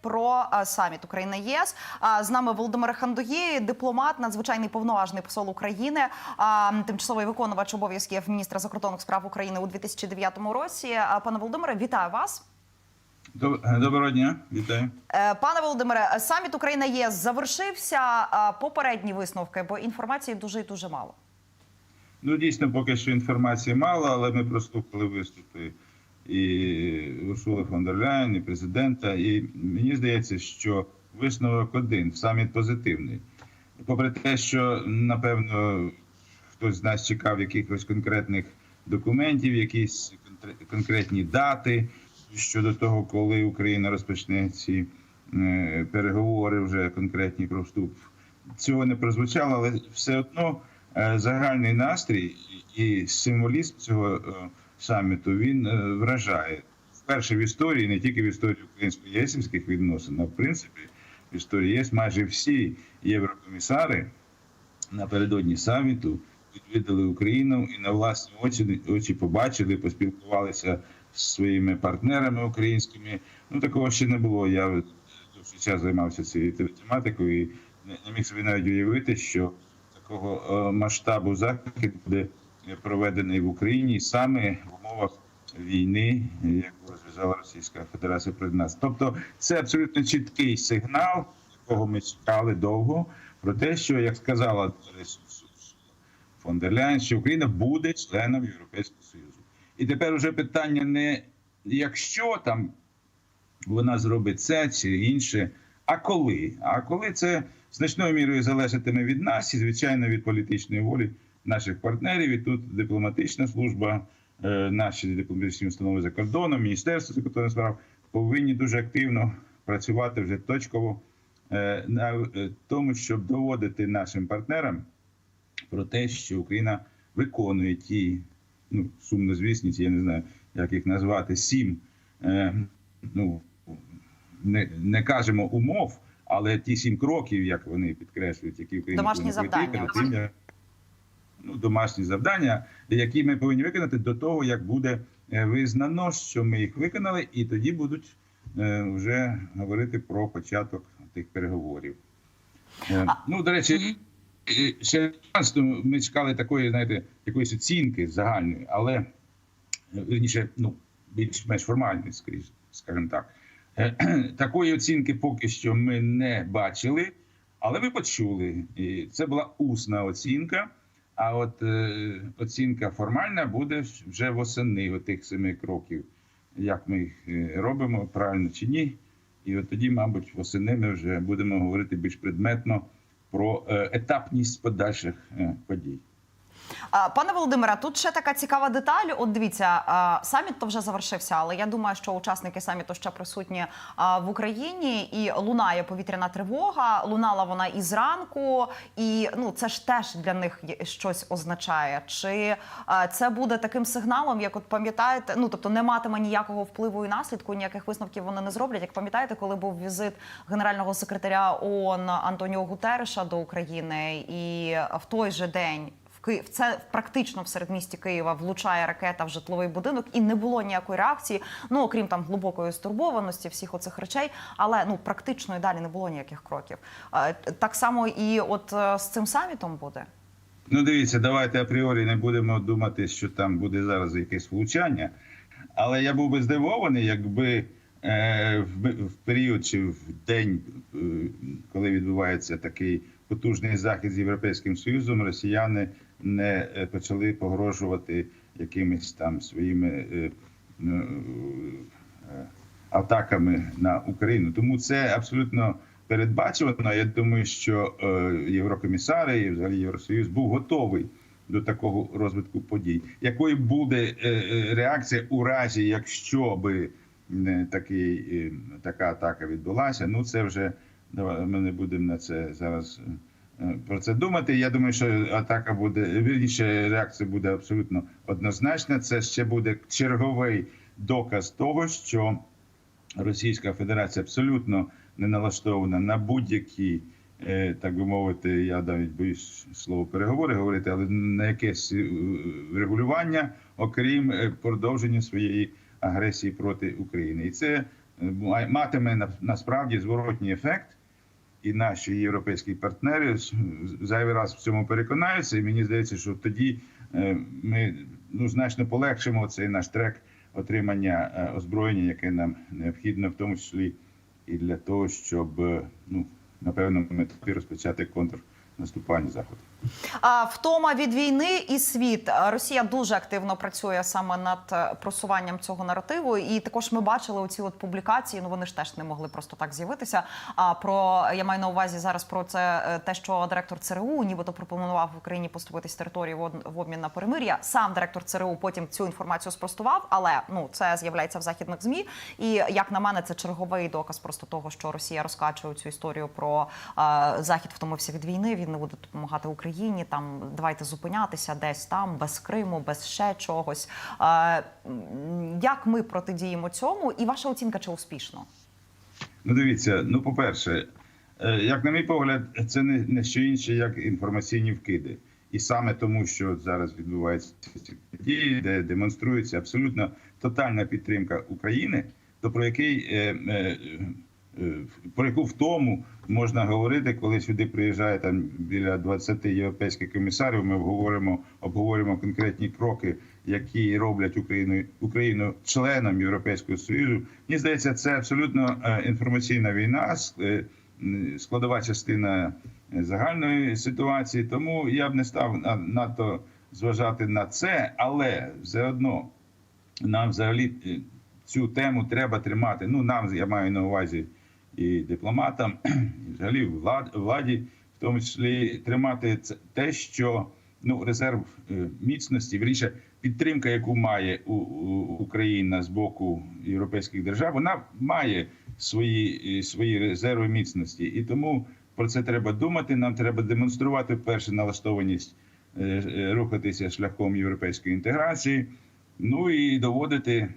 Про саміт Україна ЄС з нами Володимир Хандугі, дипломат, надзвичайний повноважний посол України, тимчасовий виконувач обов'язків міністра закордонних справ України у 2009 році. Пане Володимире, вітаю вас. Доброго дня, вітаю. Е, Пане Володимире, саміт Україна ЄС завершився. Попередні висновки, бо інформації дуже і дуже мало. Ну дійсно, поки що інформації мало, але ми прослухали виступи і Урсули фон дер Ляйн, і президента. І мені здається, що висновок один саміт позитивний. Попри те, що напевно хтось з нас чекав якихось конкретних документів, якісь конкретні дати щодо того, коли Україна розпочне ці е, переговори вже конкретні про вступ. Цього не прозвучало, але все одно е, загальний настрій і символізм цього е, саміту він е, вражає вперше в історії, не тільки в історії українсько-єсівських відносин, а в принципі в історії ЄС майже всі єврокомісари напередодні саміту відвідали Україну і на власні очі, очі побачили, поспілкувалися з своїми партнерами українськими. Ну такого ще не було. Я довший час займався цією тематикою і не не міг собі навіть уявити, що такого е, масштабу захід буде проведений в Україні саме в умовах війни, яку розв'язала Російська Федерація проти нас. Тобто, це абсолютно чіткий сигнал, якого ми чекали довго, про те, що як сказала фон дер Ляйн, що Україна буде членом Європейського Союзу. І тепер уже питання не якщо там вона зробить це чи інше, а коли? А коли це значною мірою залежатиме від нас і, звичайно, від політичної волі наших партнерів. І тут дипломатична служба, е, наші дипломатичні установи за кордоном, Міністерство закордонних справ повинні дуже активно працювати вже точково е, на е, тому, щоб доводити нашим партнерам про те, що Україна виконує ті ну, сумнозвісні, ці, я не знаю, як їх назвати, сім. Ну, не, не кажемо умов, але ті сім кроків, як вони підкреслюють, які Україна Домашні завдання. Ну, домашні завдання, які ми повинні виконати до того, як буде е, визнано, що ми їх виконали, і тоді будуть е, вже говорити про початок тих переговорів. Е, Ну, до речі, ще раз, ну, ми чекали такої, знаєте, якоїсь оцінки загальної, але е, вірніше, ну, більш-менш формальної, скоріше, скажімо так. Такої оцінки поки що ми не бачили, але ви почули. І це була усна оцінка. А от е, оцінка формальна буде вже восени отих семи кроків, як ми їх е, робимо, правильно чи ні. І от тоді, мабуть, восени ми вже будемо говорити більш предметно про е, етапність подальших е, подій. Пане Володимире, тут ще така цікава деталь. От дивіться, саміт то вже завершився, але я думаю, що учасники саміту ще присутні в Україні і лунає повітряна тривога. Лунала вона і зранку, і ну це ж теж для них щось означає. Чи це буде таким сигналом, як от пам'ятаєте, ну тобто не матиме ніякого впливу і наслідку, ніяких висновків вони не зроблять. Як пам'ятаєте, коли був візит генерального секретаря ООН Антоніо Гутереша до України, і в той же день в Київ це практично в середмісті Києва влучає ракета в житловий будинок, і не було ніякої реакції. Ну окрім там глибокої стурбованості, всіх оцих речей, але ну практично і далі не було ніяких кроків. Так само і от е, з цим самітом буде. Ну, дивіться, давайте апріорі не будемо думати, що там буде зараз якесь влучання. Але я був би здивований, якби е, в період чи в день, е, коли відбувається такий потужний захід з Європейським Союзом, росіяни не е, почали погрожувати якимись там своїми е, ну, е, атаками на Україну. Тому це абсолютно передбачувано. Я думаю, що єврокомісари і взагалі Євросоюз був готовий до такого розвитку подій. Якою буде реакція у разі, якщо би не такий, така атака відбулася? Ну це вже давай, ми не будемо на це зараз. Е, Про це думати. Я думаю, що атака буде вірніше, реакція буде абсолютно однозначна. Це ще буде черговий доказ того, що Російська Федерація абсолютно не налаштована на будь-які, е, так би мовити, я навіть боюсь слово переговори говорити, але на якесь е, регулювання, окрім е, продовження своєї агресії проти України, і це матиме на- насправді зворотній ефект, і наші європейські партнери зайвий раз в цьому переконаються. І мені здається, що тоді е, ми ну, значно полегшимо цей наш трек отримання е, озброєння, яке нам необхідно, в тому числі і для того, щоб е, ну, на певному етапі розпочати контрнаступальні заход. А, Втома від війни і світ Росія дуже активно працює саме над е, просуванням цього наративу. І також ми бачили оці от публікації. Ну вони ж теж не могли просто так з'явитися. А про я маю на увазі зараз про це е, те, що директор ЦРУ нібито пропонував в Україні поступитись території в обмін на перемир'я. Сам директор ЦРУ потім цю інформацію спростував, але ну це з'являється в західних змі. І як на мене, це черговий доказ просто того, що Росія розкачує цю історію про е, захід втомився від війни. Він не буде допомагати Україні. Там давайте зупинятися десь там, без Криму, без ще чогось. Е, як ми протидіємо цьому? І ваша оцінка чи успішно? Ну, дивіться, ну, по-перше, е, як на мій погляд, це не, що інше, як інформаційні вкиди. І саме тому, що зараз відбуваються ці події, де демонструється абсолютно тотальна підтримка України, то про який е, про яку втому можна говорити, коли сюди приїжджає там біля 20 європейських комісарів. Ми обговоримо, обговоримо конкретні кроки, які роблять Україну Україну членом Європейського союзу. Мені здається, це абсолютно е, інформаційна війна, е, складова частина загальної ситуації. Тому я б не став на- надто зважати на це, але все одно нам взагалі е, цю тему треба тримати. Ну нам я маю на увазі і дипломатам, і взагалі влад, владі, в тому числі тримати те, що ну резерв е, міцності, вірніше, підтримка, яку має Україна з боку європейських держав, вона має свої, е, свої резерви міцності, і тому про це треба думати. Нам треба демонструвати перше налаштованість е, рухатися шляхом європейської інтеграції. Ну і доводити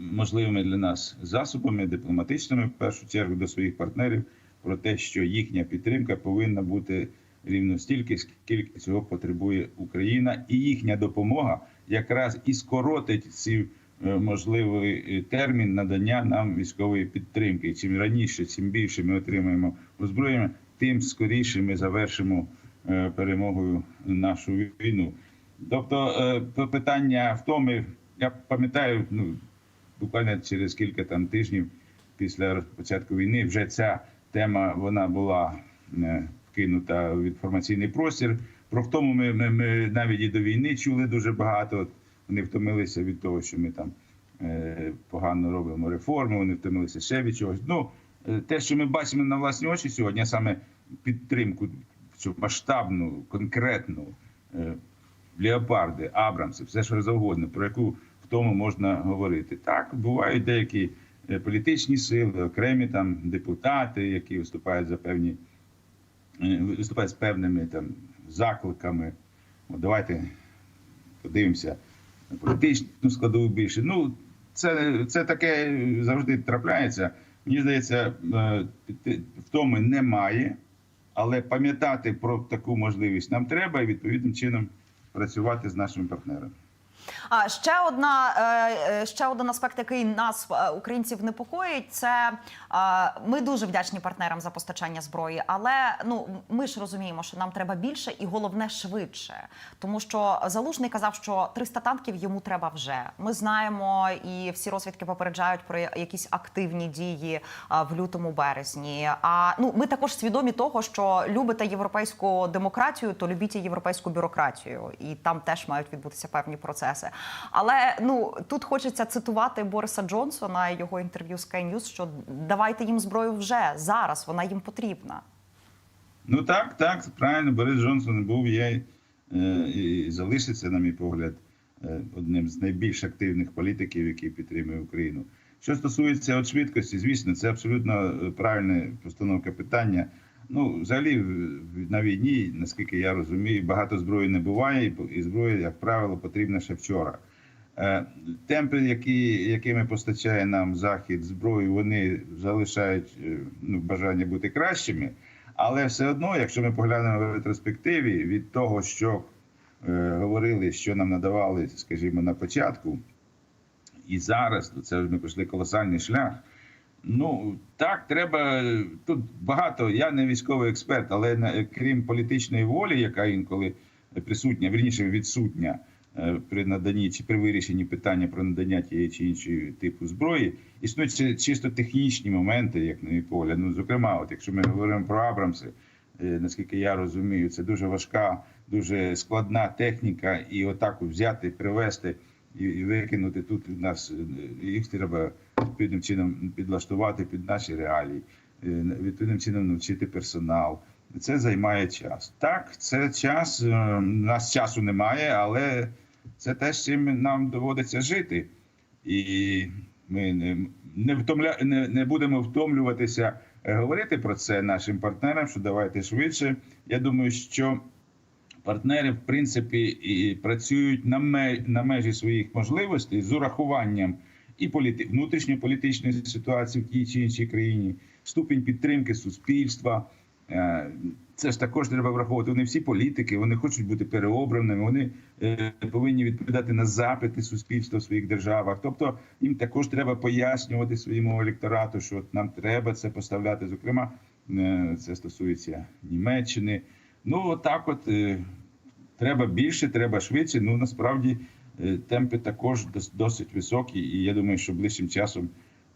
можливими для нас засобами дипломатичними, в першу чергу до своїх партнерів, про те, що їхня підтримка повинна бути рівно стільки, скільки цього потребує Україна, і їхня допомога якраз і скоротить ці е, можливий е, термін надання нам військової підтримки. Чим раніше, чим більше ми отримаємо озброєння, тим скоріше ми завершимо е, перемогою нашу війну. Тобто, питання втоми, я пам'ятаю, ну буквально через кілька там тижнів після початку війни вже ця тема вона була е, вкинута в інформаційний простір. Про втому ми, ми, ми навіть і до війни чули дуже багато. Вони втомилися від того, що ми там е, погано робимо реформи, вони втомилися ще від чогось. Ну, е, те, що ми бачимо на власні очі сьогодні, а саме підтримку цю масштабну, конкретну е, леопарди, Абрамси, все що завгодно, про яку тому можна говорити. Так, бувають деякі е, політичні сили, окремі там депутати, які виступають за певні е, виступають з певними там закликами. От давайте подивимося на політичну складову більше. Ну, це, це таке завжди трапляється. Мені здається, е, втоми немає, але пам'ятати про таку можливість нам треба і відповідним чином працювати з нашими партнерами. А ще одна е, е, ще один аспект, який нас, е, українців, непокоїть, це ми дуже вдячні партнерам за постачання зброї, але ну ми ж розуміємо, що нам треба більше і головне швидше. Тому що залужний казав, що 300 танків йому треба вже. Ми знаємо, і всі розвідки попереджають про якісь активні дії в лютому березні. А ну ми також свідомі того, що любите європейську демократію, то любіть європейську бюрократію, і там теж мають відбутися певні процеси. Але ну тут хочеться цитувати Бориса Джонсона і його інтерв'ю з Sky News, що давайте їм зброю вже зараз, вона їм потрібна. Ну так, так, правильно, Борис Джонсон був, є е, і залишиться, на мій погляд, е, одним з найбільш активних політиків, який підтримує Україну. Що стосується от швидкості, звісно, це абсолютно е, правильна постановка питання. Ну, взагалі, на війні, наскільки я розумію, багато зброї не буває, і зброя, як правило, потрібна ще вчора. Е, Темпи, які, якими постачає нам захід зброю, вони залишають е, ну, бажання бути кращими. Але все одно, якщо ми поглянемо в ретроспективі від того, що е, говорили, що нам надавали, скажімо, на початку, і зараз, то це ми пройшли колосальний шлях. Ну так, треба тут багато. Я не військовий експерт, але на- крім політичної волі, яка інколи присутня, вірніше відсутня е, при наданні чи при вирішенні питання про надання тієї чи іншої типу зброї, існують чисто технічні моменти, як на мій погляд. Ну, зокрема, от якщо ми говоримо про Абрамси, е, наскільки я розумію, це дуже важка, дуже складна техніка, і отак от взяти, привезти і, і викинути тут у нас е, їх треба відповідним чином підлаштувати під наші реалії, е, відповідним чином навчити персонал. Це займає час. Так, це час. е, У нас часу немає, але це те, з чим нам доводиться жити. І ми не, не, втомля, не, не будемо втомлюватися говорити про це нашим партнерам, що давайте швидше. Я думаю, що партнери, в принципі, і працюють на межі своїх можливостей з урахуванням і політи, внутрішньополітичної ситуації в тій чи іншій країні, ступінь підтримки суспільства. Е, Це ж також треба враховувати. Вони всі політики, вони хочуть бути переобраними, вони е, повинні відповідати на запити суспільства в своїх державах. Тобто їм також треба пояснювати своєму електорату, що от нам треба це поставляти. Зокрема, е, це стосується Німеччини. Ну отак, от е, треба більше, треба швидше. Ну насправді темпи також дос- досить високі, і я думаю, що ближчим часом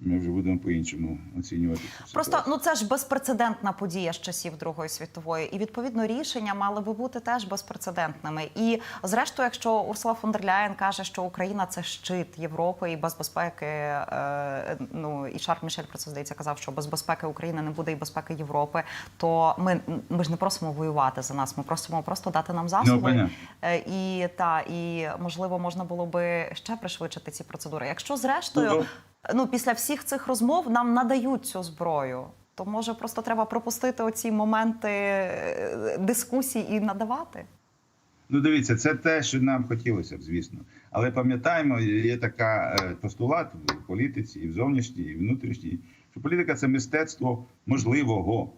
ми вже будемо по-іншому оцінювати. Просто ну це ж безпрецедентна подія з часів Другої світової, і відповідно рішення мали би бути теж безпрецедентними. І зрештою, якщо Урсула фон дер Ляєн каже, що Україна це щит Європи і без безпеки, е, ну і Шарль Мішель про це здається казав, що без безпеки України не буде і безпеки Європи. То ми, ми ж не просимо воювати за нас. Ми просимо просто дати нам засоби. понятно. Е, і та і можливо можна було би ще пришвидшити ці процедури. Якщо зрештою, Ну, ну після всіх цих розмов нам надають цю зброю, то може просто треба пропустити оці моменти е, дискусій і надавати. Ну, дивіться, це те, що нам хотілося б, звісно. Але пам'ятаємо, є така е, постулат в політиці, і в зовнішній, і внутрішній, що політика це мистецтво можливого,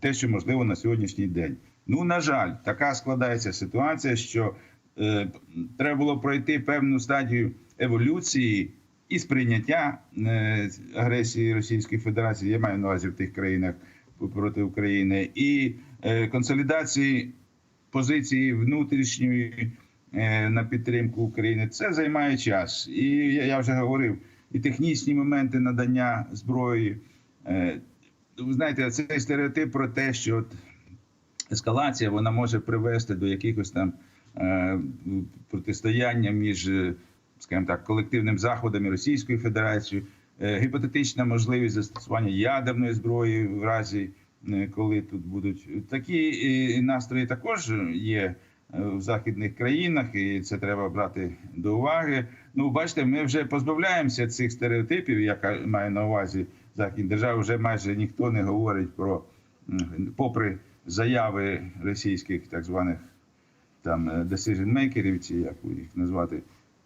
те, що можливо на сьогоднішній день. Ну, на жаль, така складається ситуація, що е, треба було пройти певну стадію еволюції і сприйняття е, агресії Російської Федерації, я маю на увазі в тих країнах проти України, і е, консолідації позиції внутрішньої е, на підтримку України. Це займає час. І я, вже говорив, і технічні моменти надання зброї. Ви знаєте, цей стереотип про те, що от ескалація вона може привести до якихось там протистояння між, скажімо так, колективним заходом і Російською Федерацією, е, гіпотетична можливість застосування ядерної зброї в разі, е, коли тут будуть такі е, настрої, також є в західних країнах, і це треба брати до уваги. Ну, бачите, ми вже позбавляємося цих стереотипів, яка має на увазі західні держави. Вже майже ніхто не говорить про попри заяви російських так званих там decision-мейкерів, чи як їх назвати,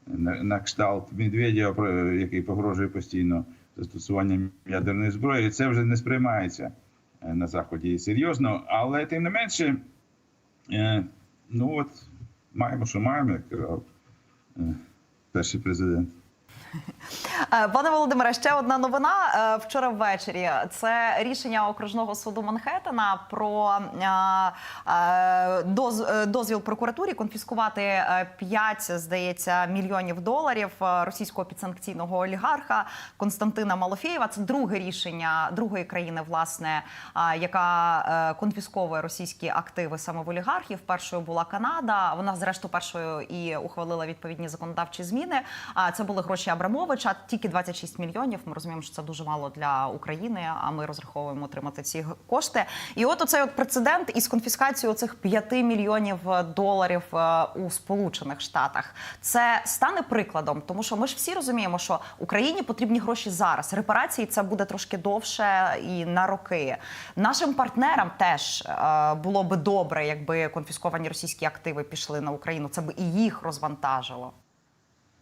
на, кшталт Медведєва, який погрожує постійно застосуванням ядерної зброї. Це вже не сприймається е, на заході серйозно, але тим не менше, е, ну от маємо, що маємо, як казав е, перший президент. Е, Пане Володимире, ще одна новина е, вчора ввечері. Це рішення окружного суду Манхеттена про е, доз- дозвіл прокуратурі конфіскувати 5, здається, мільйонів доларів російського підсанкційного олігарха Константина Малофєєва. Це друге рішення другої країни, власне, яка конфісковує російські активи саме в олігархів. Першою була Канада. Вона, зрештою, першою і ухвалила відповідні законодавчі зміни. А це були гроші Абрамовича. Тільки 26 мільйонів. Ми розуміємо, що це дуже мало для України. А ми розраховуємо отримати ці кошти. І от оцей от прецедент із конфіскацією цих 5 мільйонів доларів е, у Сполучених Штатах. Це стане прикладом, тому що ми ж всі розуміємо, що Україні потрібні гроші зараз. Репарації це буде трошки довше і на роки. Нашим партнерам теж е, було би добре, якби конфісковані російські активи пішли на Україну. Це би і їх розвантажило.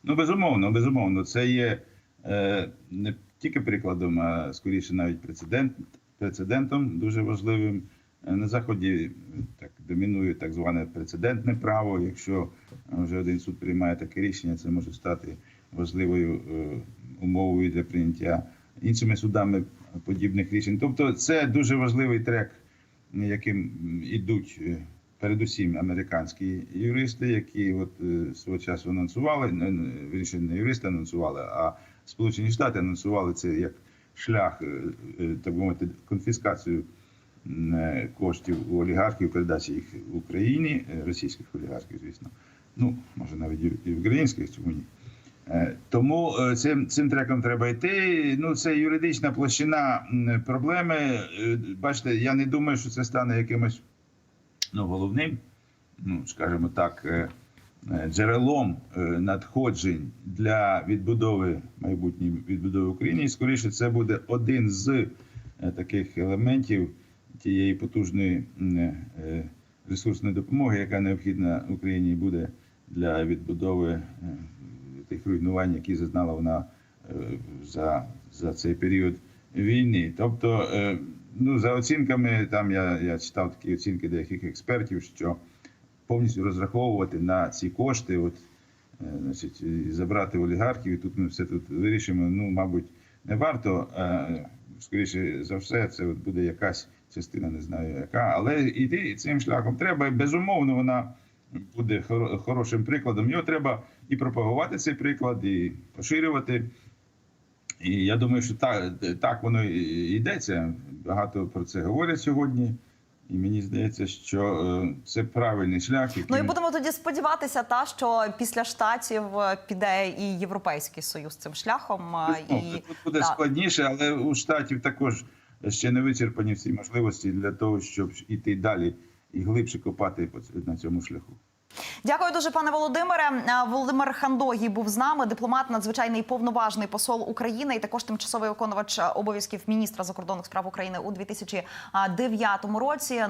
Ну, безумовно, безумовно, це є е, не тільки прикладом, а скоріше навіть прецедент, прецедентом дуже важливим. Е, На заході е, так домінує так зване прецедентне право. Якщо е, вже один суд приймає таке рішення, це може стати важливою е, умовою для прийняття іншими судами подібних рішень. Тобто, це дуже важливий трек, яким ідуть передусім американські юристи, які от е, свого часу анонсували, вірніше, не юристи анонсували, а Сполучені Штати анонсували це як шлях, е, е, так би мовити, конфіскацію коштів у олігархів, передачі їх в Україні, російських олігархів, звісно. Ну, може навіть і- українських, чому ні. Тому цим, цим треком треба йти. Ну, це юридична площина проблеми. Бачите, я не думаю, що це стане якимось ну, головним, ну, скажімо так, е, е, джерелом е, надходжень для відбудови майбутньої відбудови України. І скоріше це буде один з таких елементів тієї потужної ресурсної допомоги, яка необхідна Україні буде для відбудови тих руйнувань, які зазнала вона за, за цей період війни. Тобто, ну за оцінками, там я, я читав такі оцінки деяких експертів, що повністю розраховувати на ці кошти, от е, значить, забрати олігархів, і тут ми все тут вирішимо. Ну, мабуть, не варто. Скоріше за все, це от буде якась частина, не знаю яка, але йти цим шляхом треба. І безумовно, вона буде хорошим прикладом. Його треба і пропагувати цей приклад, і поширювати. І я думаю, що так, так воно і йдеться. Багато про це говорять сьогодні. І мені здається, що е, це правильний шлях, який Ну і будемо тоді сподіватися, та що після штатів е, піде і європейський союз цим шляхом. е, Ну, І тут буде да. складніше, але у штатів також ще не вичерпані всі можливості для того, щоб іти далі і глибше копати на цьому шляху. Дякую дуже, пане Володимире. Е, Володимир Хандогій був з нами, дипломат, надзвичайний повноважний посол України і також тимчасовий виконувач е, обов'язків міністра закордонних справ України у 2009 році.